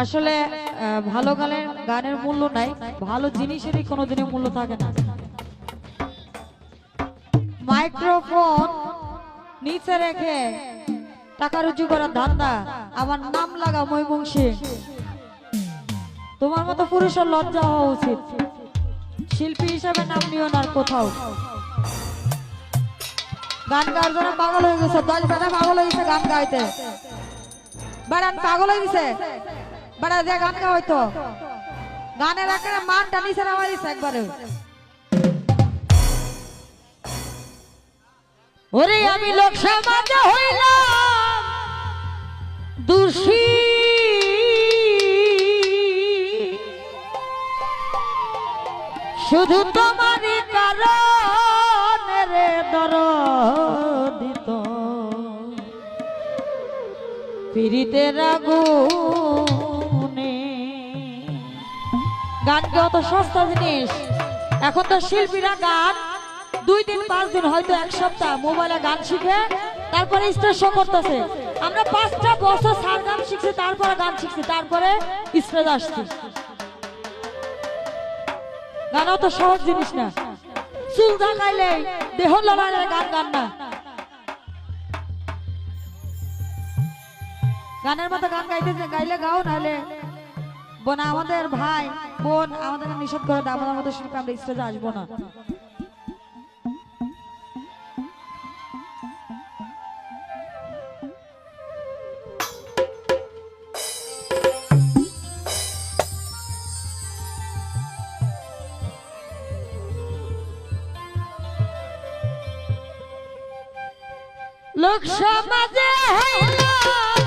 আসলে ভালো গানের গানের মূল্য নাই, ভালো জিনিসেরই কোনোদিনই মূল্য থাকে না। মাইক্রোফোন নিচে রেখে টাকা রুজু করার ধান্দা, আমার নাম লাগা ময়মংসী তোমার মতো পুরুষের লজ্জা হওয়া উচিত। শিল্পী হিসাবে নাম নিও না কোথাও। গান গাওয়ার জন্য পাগল হয়ে গেছে, দশ বেটা পাগল হয়ে গেছে গান গাইতে। বেড়ান, পাগল হয়ে গেছে। বেড়া যে গান গা হইতো গানের আকারে মানটা নামাই দিছে একবারে। ওরে আমি লোক সমাজে হইলাম, দোষী। শুধু তোমারই কারণে রে দরদিত। পিরিতের আগুনে গান কি অত সস্তা জিনিস। এখন তো শিল্পীরা গান, দুই দিন, পাঁচ দিন, হয়তো এক সপ্তাহ মোবাইলে গান শিখে, তারপরে স্টেজ শো করতেছে। আমরা পাঁচটা বছর সার গান শিখছি, তারপরে গান শিখছি, তারপরে স্টেজ আসছি। গান অত সহজ জিনিস না। চুল ঢাকাইলে দেহ লড়াইলে গান গান না। গানের মতো গান গাইতে গাইলে গাও, নাহলে বোন, আমাদের ভাই, বোন আমাদের নিষেধ করে দেয় আমাদের শিল্পী আমরা স্টেজে আসব না। লোক সমাজে হইল।